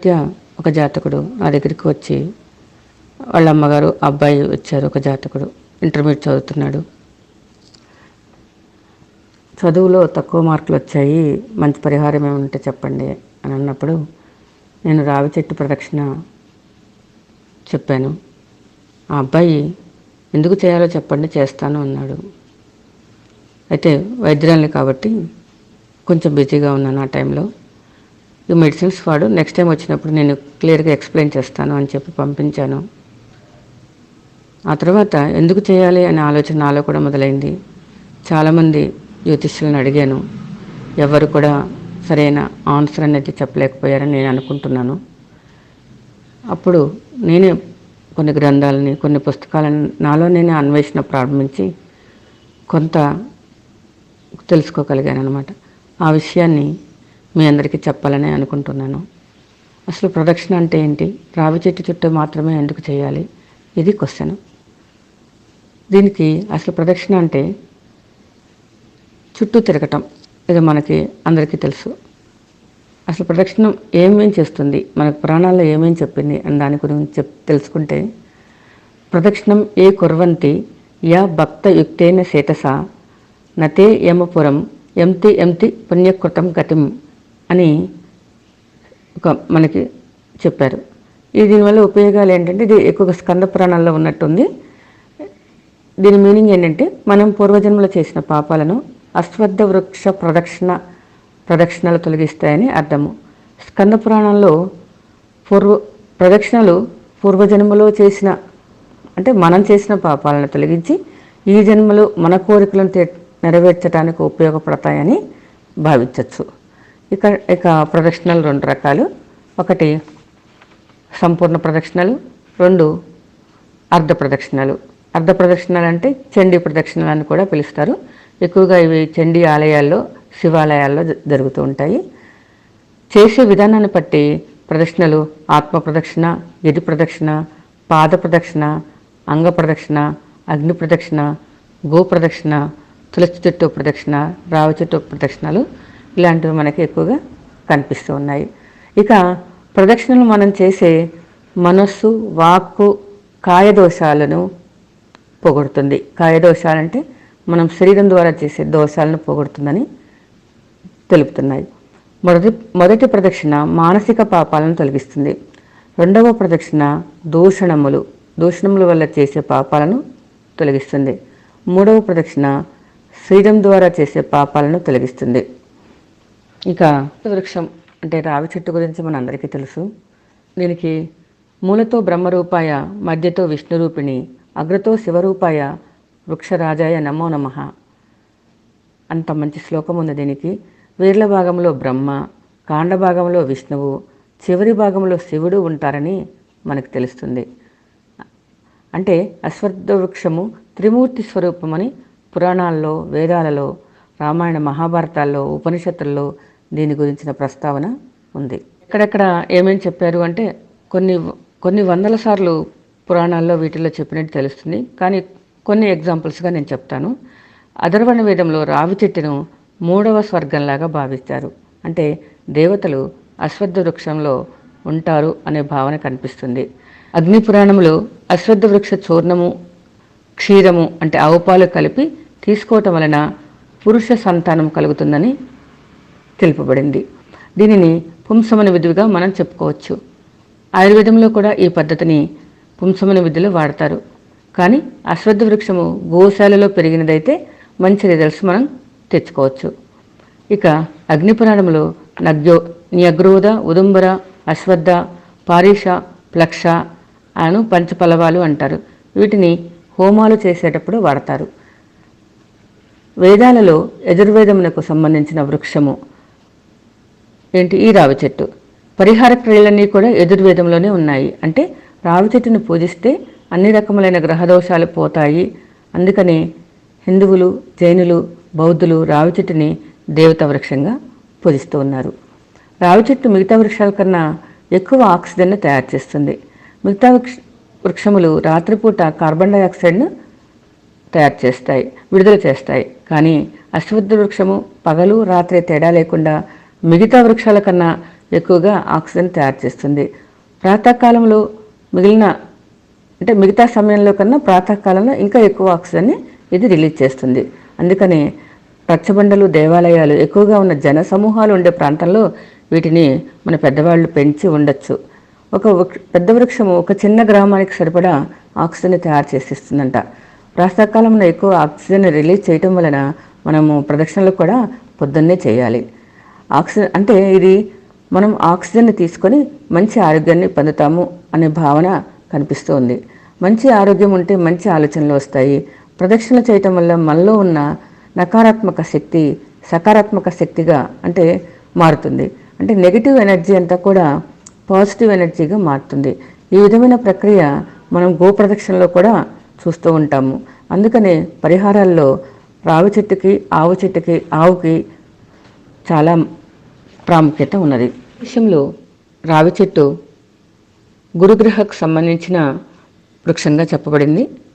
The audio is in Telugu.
మధ్య ఒక జాతకుడు నా దగ్గరికి వచ్చి వాళ్ళ అమ్మగారు అబ్బాయి వచ్చారు ఒక జాతకుడు ఇంటర్మీడియట్ చదువుతున్నాడు. చదువులో తక్కువ మార్కులు వచ్చాయి మంచి పరిహారం ఏమంటే చెప్పండి అని అన్నప్పుడు నేను రావి చెట్టు ప్రదక్షిణ చెప్పాను. ఆ అబ్బాయి ఎందుకు చేయాలో చెప్పండి చేస్తాను అన్నాడు. అయితే వైద్యురాలి కాబట్టి కొంచెం బిజీగా ఉన్నాను ఆ టైంలో. ఈ మెడిసిన్స్ వాడు. నెక్స్ట్ టైం వచ్చినప్పుడు నేను క్లియర్గా ఎక్స్ప్లెయిన్ చేస్తాను అని చెప్పి పంపించాను. ఆ తర్వాత ఎందుకు చేయాలి అనే ఆలోచన నాలో కూడా మొదలైంది. చాలామంది జ్యోతిష్యులను అడిగాను. ఎవరు కూడా సరైన ఆన్సర్ అనేది చెప్పలేకపోయారని నేను అనుకుంటున్నాను. అప్పుడు నేనే కొన్ని గ్రంథాలని కొన్ని పుస్తకాలను నాలో నేనే అన్వేషణ ప్రారంభించి కొంత తెలుసుకోగలిగాను అనమాట ఆ విషయాన్ని మీ అందరికీ చెప్పాలని అనుకుంటున్నాను. అసలు ప్రొడక్షన్ అంటే ఏంటి? రావి చెట్టు చుట్టూ మాత్రమే ఎందుకు చేయాలి? ఇది క్వశ్చన్. దీనికి అసలు ప్రదక్షిణ అంటే చుట్టూ తిరగటం. ఇది మనకి అందరికీ తెలుసు. అసలు ప్రదక్షిణం ఏమేం చేస్తుంది? మనకు ప్రాణాల్లో ఏమేం చెప్పింది? అని దాని గురించి చెప్ తెలుసుకుంటే ప్రదక్షిణం ఏ కుర్వంతి యా భక్త యుక్తేన శేతస నతే యమపురం ఎంతి ఎంతి పుణ్యకృతం గతిం అని ఒక మనకి చెప్పారు. ఇది దీనివల్ల ఉపయోగాలు ఏంటంటే ఇది ఎక్కువగా స్కంద పురాణాల్లో ఉన్నట్టుంది. దీని మీనింగ్ ఏంటంటే మనం పూర్వజన్మలో చేసిన పాపాలను అశ్వద్ధ వృక్ష ప్రదక్షిణ ప్రదక్షిణలు తొలగిస్తాయని అర్థము. స్కంద పురాణంలో పూర్వ ప్రదక్షిణలు పూర్వజన్మలో చేసిన అంటే మనం చేసిన పాపాలను తొలగించి ఈ జన్మలో మన కోరికలను నెరవేర్చడానికి ఉపయోగపడతాయని భావించవచ్చు ఇక ఇక ప్రదక్షిణలు రెండు రకాలు. ఒకటి సంపూర్ణ ప్రదక్షిణలు రెండు అర్ధ ప్రదక్షిణలు. అర్ధ ప్రదక్షిణలు అంటే చండీ ప్రదక్షిణలు అని కూడా పిలుస్తారు. ఎక్కువగా ఇవి చండీ ఆలయాల్లో శివాలయాల్లో జ- జరుగుతూ ఉంటాయి. చేసే విధానాన్ని బట్టి ప్రదక్షిణలు ఆత్మ ప్రదక్షిణ గిరి ప్రదక్షిణ పాద ప్రదక్షిణ అంగ ప్రదక్షిణ అగ్ని ప్రదక్షిణ గో ప్రదక్షిణ తులసి చెట్టు ప్రదక్షిణ రావి చెట్టు ప్రదక్షిణలు. ఇలాంటివి మనకి ఎక్కువగా కనిపిస్తూ ఉన్నాయి. ఇక ప్రదక్షిణలు మనం చేసే మనస్సు వాక్కు కాయదోషాలను పోగొడుతుంది. కాయదోషాలంటే మనం శరీరం ద్వారా చేసే దోషాలను పోగొడుతుందని తెలుపుతున్నాయి. మొదటి మొదటి ప్రదక్షిణ మానసిక పాపాలను తొలగిస్తుంది. రెండవ ప్రదక్షిణ దూషణములు దూషణముల వల్ల చేసే పాపాలను తొలగిస్తుంది. మూడవ ప్రదక్షిణ శరీరం ద్వారా చేసే పాపాలను తొలగిస్తుంది. ఇక వృక్షం అంటే రావి చెట్టు గురించి మన అందరికీ తెలుసు. దీనికి మూలతో బ్రహ్మరూపాయ మధ్యతో విష్ణురూపిణి అగ్రతో శివరూపాయ వృక్షరాజాయ నమో నమః. అంత మంచి శ్లోకం ఉంది దీనికి. వీర్ల భాగంలో బ్రహ్మ కాండ భాగంలో విష్ణువు చివరి భాగంలో శివుడు ఉంటారని మనకు తెలుస్తుంది. అంటే అశ్వత్థ వృక్షము త్రిమూర్తి స్వరూపమని పురాణాల్లో వేదాలలో రామాయణ మహాభారతాల్లో ఉపనిషత్తుల్లో దీని గురించిన ప్రస్తావన ఉంది. ఎక్కడెక్కడ ఏమేమి చెప్పారు అంటే కొన్ని కొన్ని వందల సార్లు పురాణాల్లో వీటిల్లో చెప్పినట్టు తెలుస్తుంది. కానీ కొన్ని ఎగ్జాంపుల్స్గా నేను చెప్తాను. అధర్వణ వేదంలో రావి చెట్టును మూడవ స్వర్గంలాగా భావిస్తారు. అంటే దేవతలు అశ్వద్ధ వృక్షంలో ఉంటారు అనే భావన కనిపిస్తుంది. అగ్ని పురాణంలో వృక్ష చూర్ణము క్షీరము అంటే ఆవుపాలు కలిపి తీసుకోవటం వలన పురుష సంతానం కలుగుతుందని తెలుపబడింది. దీనిని పుంసమన విధిగా మనం చెప్పుకోవచ్చు. ఆయుర్వేదంలో కూడా ఈ పద్ధతిని పుంసమన విధిలో వాడతారు. కానీ అశ్వత్థ వృక్షము గోశాలలో పెరిగినదైతే మంచి రిజల్ట్స్ మనం తెచ్చుకోవచ్చు. ఇక అగ్నిపురాణంలో నగ్యో న్యగ్రోధ ఉదుంబర అశ్వత్థ పారీష ప్లక్ష అను పంచపలవాలు అంటారు. వీటిని హోమాలు చేసేటప్పుడు వాడతారు. వేదాలలో యజుర్వేదమునకు సంబంధించిన వృక్షము ఏంటి? ఈ రావి చెట్టు. పరిహార క్రియలన్నీ కూడా ఎదుర్వేదంలోనే ఉన్నాయి. అంటే రావి చెట్టును పూజిస్తే అన్ని రకములైన గ్రహదోషాలు పోతాయి. అందుకని హిందువులు జైనులు బౌద్ధులు రావి చెట్టుని దేవతా వృక్షంగా పూజిస్తూ ఉన్నారు. రావి చెట్టు మిగతా వృక్షాల కన్నా ఎక్కువ ఆక్సిజన్ను తయారు చేస్తుంది. మిగతా వృక్ష వృక్షములు రాత్రిపూట కార్బన్ డైఆక్సైడ్ను తయారు చేస్తాయి విడుదల చేస్తాయి. కానీ అశ్వద్ధ వృక్షము పగలు రాత్రి తేడా లేకుండా మిగతా వృక్షాల కన్నా ఎక్కువగా ఆక్సిజన్ తయారు చేస్తుంది. ప్రాతకాలంలో మిగిలిన అంటే మిగతా సమయంలో కన్నా ప్రాతకాలంలో ఇంకా ఎక్కువ ఆక్సిజన్ని ఇది రిలీజ్ చేస్తుంది. అందుకని రచ్చబండలు దేవాలయాలు ఎక్కువగా ఉన్న జన సమూహాలు ఉండే ప్రాంతంలో వీటిని మన పెద్దవాళ్ళు పెంచి ఉండొచ్చు. ఒక పెద్ద వృక్షము ఒక చిన్న గ్రామానికి సరిపడా ఆక్సిజన్ తయారు చేసిస్తుందంట. ప్రాతకాలంలో ఎక్కువ ఆక్సిజన్ రిలీజ్ చేయటం వలన మనము ప్రదక్షిణలు కూడా పొద్దున్నే చేయాలి. ఆక్సిజన్ అంటే ఇది మనం ఆక్సిజన్ని తీసుకొని మంచి ఆరోగ్యాన్ని పొందుతాము అనే భావన కనిపిస్తోంది. మంచి ఆరోగ్యం ఉంటే మంచి ఆలోచనలు వస్తాయి. ప్రదక్షిణలు చేయటం వల్ల మనలో ఉన్న నకారాత్మక శక్తి సకారాత్మక శక్తిగా అంటే మారుతుంది. అంటే నెగిటివ్ ఎనర్జీ అంతా కూడా పాజిటివ్ ఎనర్జీగా మారుతుంది. ఈ విధమైన ప్రక్రియ మనం గోప్రదక్షిణలో కూడా చూస్తూ ఉంటాము. అందుకనే పరిహారాల్లో రావి చెట్టుకి ఆవు చెట్టుకి ఆవుకి చాలా ప్రాముఖ్యత ఉన్నది. విషయంలో రావి చెట్టు గురుగ్రహకు సంబంధించిన వృక్షంగా చెప్పబడింది.